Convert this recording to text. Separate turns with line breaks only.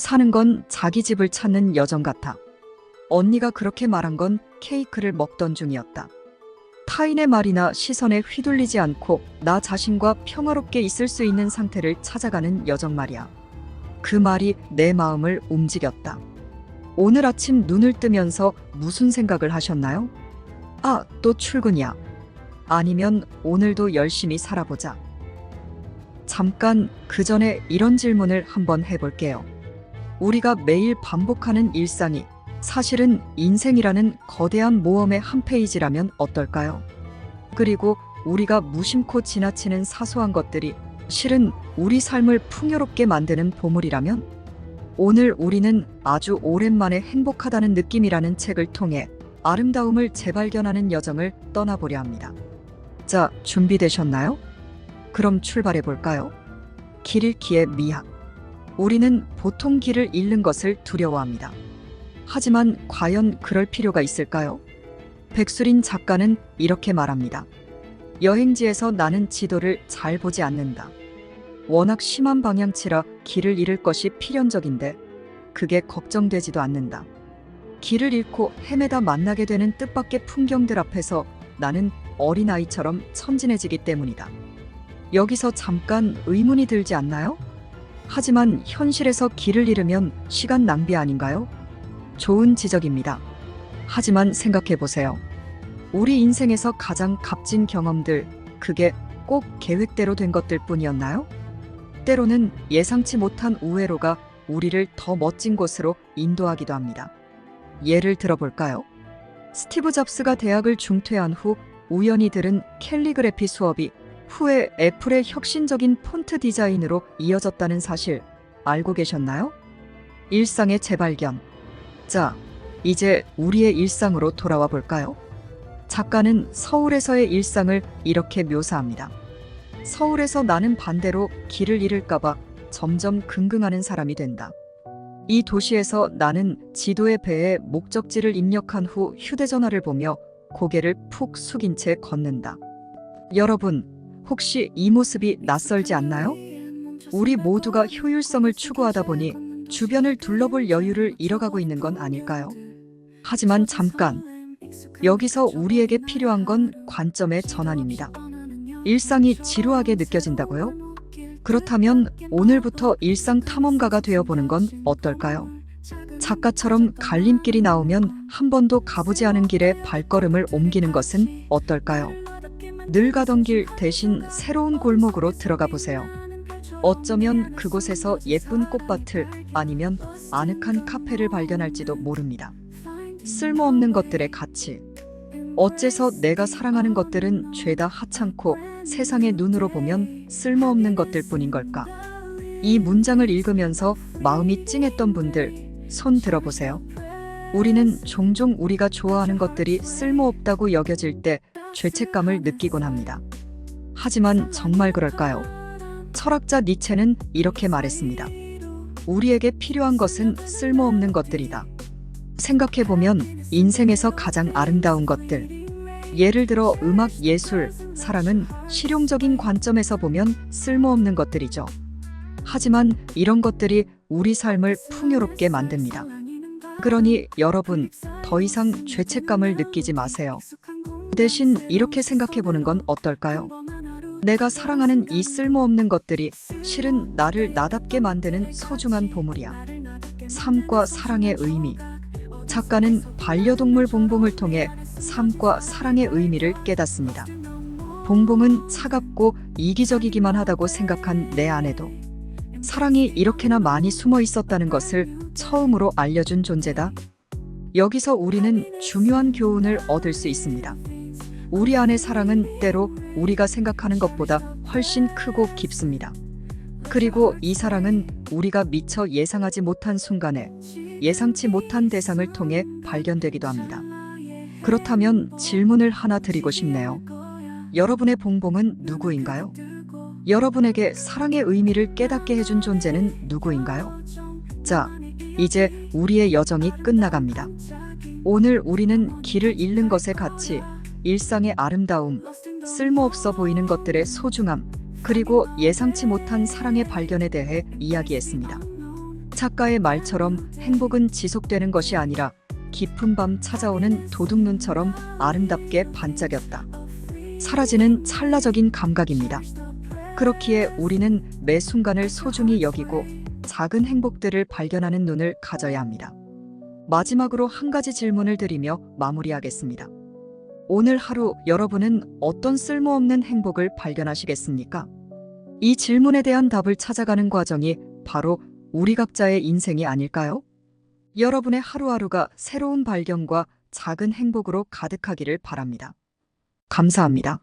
사는 건 자기 집을 찾는 여정 같아. 언니가 그렇게 말한 건 케이크를 먹던 중이었다. 타인의 말이나 시선에 휘둘리지 않고 나 자신과 평화롭게 있을 수 있는 상태를 찾아가는 여정 말이야. 그 말이 내 마음을 움직였다. 오늘 아침 눈을 뜨면서 무슨 생각을 하셨나요? 아, 또 출근이야. 아니면 오늘도 열심히 살아보자. 잠깐 그 전에 이런 질문을 한번 해볼게요. 우리가 매일 반복하는 일상이 사실은 인생이라는 거대한 모험의 한 페이지라면 어떨까요? 그리고 우리가 무심코 지나치는 사소한 것들이 실은 우리 삶을 풍요롭게 만드는 보물이라면? 오늘 우리는 아주 오랜만에 행복하다는 느낌이라는 책을 통해 아름다움을 재발견하는 여정을 떠나보려 합니다. 자, 준비되셨나요? 그럼 출발해 볼까요? 길 잃기의 미학. 우리는 보통 길을 잃는 것을 두려워합니다. 하지만 과연 그럴 필요가 있을까요? 백수린 작가는 이렇게 말합니다. 여행지에서 나는 지도를 잘 보지 않는다. 워낙 심한 방향치라 길을 잃을 것이 필연적인데 그게 걱정되지도 않는다. 길을 잃고 헤매다 만나게 되는 뜻밖의 풍경들 앞에서 나는 어린아이처럼 천진해지기 때문이다. 여기서 잠깐 의문이 들지 않나요? 하지만 현실에서 길을 잃으면 시간 낭비 아닌가요? 좋은 지적입니다. 하지만 생각해 보세요. 우리 인생에서 가장 값진 경험들, 그게 꼭 계획대로 된 것들 뿐이었나요? 때로는 예상치 못한 우회로가 우리를 더 멋진 곳으로 인도하기도 합니다. 예를 들어볼까요? 스티브 잡스가 대학을 중퇴한 후 우연히 들은 캘리그래피 수업이 후에 애플의 혁신적인 폰트 디자인으로 이어졌다는 사실 알고 계셨나요? 일상의 재발견. 자, 이제 우리의 일상으로 돌아와 볼까요? 작가는 서울에서의 일상을 이렇게 묘사합니다. 서울에서 나는 반대로 길을 잃을까봐 점점 긍긍하는 사람이 된다. 이 도시에서 나는 지도의 배에 목적지를 입력한 후 휴대전화를 보며 고개를 푹 숙인 채 걷는다. 여러분, 혹시 이 모습이 낯설지 않나요? 우리 모두가 효율성을 추구하다 보니 주변을 둘러볼 여유를 잃어가고 있는 건 아닐까요? 하지만 잠깐, 여기서 우리에게 필요한 건 관점의 전환입니다. 일상이 지루하게 느껴진다고요? 그렇다면 오늘부터 일상 탐험가가 되어보는 건 어떨까요? 작가처럼 갈림길이 나오면 한 번도 가보지 않은 길에 발걸음을 옮기는 것은 어떨까요? 늘 가던 길 대신 새로운 골목으로 들어가 보세요. 어쩌면 그곳에서 예쁜 꽃밭을 아니면 아늑한 카페를 발견할지도 모릅니다. 쓸모없는 것들의 가치. 어째서 내가 사랑하는 것들은 죄다 하찮고 세상의 눈으로 보면 쓸모없는 것들 뿐인 걸까? 이 문장을 읽으면서 마음이 찡했던 분들, 손 들어보세요. 우리는 종종 우리가 좋아하는 것들이 쓸모없다고 여겨질 때 죄책감을 느끼곤 합니다. 하지만 정말 그럴까요? 철학자 니체는 이렇게 말했습니다. 우리에게 필요한 것은 쓸모없는 것들이다. 생각해보면 인생에서 가장 아름다운 것들. 예를 들어 음악, 예술, 사랑은 실용적인 관점에서 보면 쓸모없는 것들이죠. 하지만 이런 것들이 우리 삶을 풍요롭게 만듭니다. 그러니 여러분, 더 이상 죄책감을 느끼지 마세요. 대신 이렇게 생각해 보는 건 어떨까요? 내가 사랑하는 이 쓸모없는 것들이 실은 나를 나답게 만드는 소중한 보물이야. 삶과 사랑의 의미. 작가는 반려동물 봉봉을 통해 삶과 사랑의 의미를 깨닫습니다. 봉봉은 차갑고 이기적이기만 하다고 생각한 내 아내도 사랑이 이렇게나 많이 숨어 있었다는 것을 처음으로 알려준 존재다. 여기서 우리는 중요한 교훈을 얻을 수 있습니다. 우리 안의 사랑은 때로 우리가 생각하는 것보다 훨씬 크고 깊습니다. 그리고 이 사랑은 우리가 미처 예상하지 못한 순간에 예상치 못한 대상을 통해 발견되기도 합니다. 그렇다면 질문을 하나 드리고 싶네요. 여러분의 봉봉은 누구인가요? 여러분에게 사랑의 의미를 깨닫게 해준 존재는 누구인가요? 자, 이제 우리의 여정이 끝나갑니다. 오늘 우리는 길을 잃는 것의 가치, 일상의 아름다움, 쓸모없어 보이는 것들의 소중함, 그리고 예상치 못한 사랑의 발견에 대해 이야기했습니다. 작가의 말처럼 행복은 지속되는 것이 아니라 깊은 밤 찾아오는 도둑눈처럼 아름답게 반짝였다. 사라지는 찰나적인 감각입니다. 그렇기에 우리는 매 순간을 소중히 여기고 작은 행복들을 발견하는 눈을 가져야 합니다. 마지막으로 한 가지 질문을 드리며 마무리하겠습니다. 오늘 하루 여러분은 어떤 쓸모없는 행복을 발견하시겠습니까? 이 질문에 대한 답을 찾아가는 과정이 바로 우리 각자의 인생이 아닐까요? 여러분의 하루하루가 새로운 발견과 작은 행복으로 가득하기를 바랍니다. 감사합니다.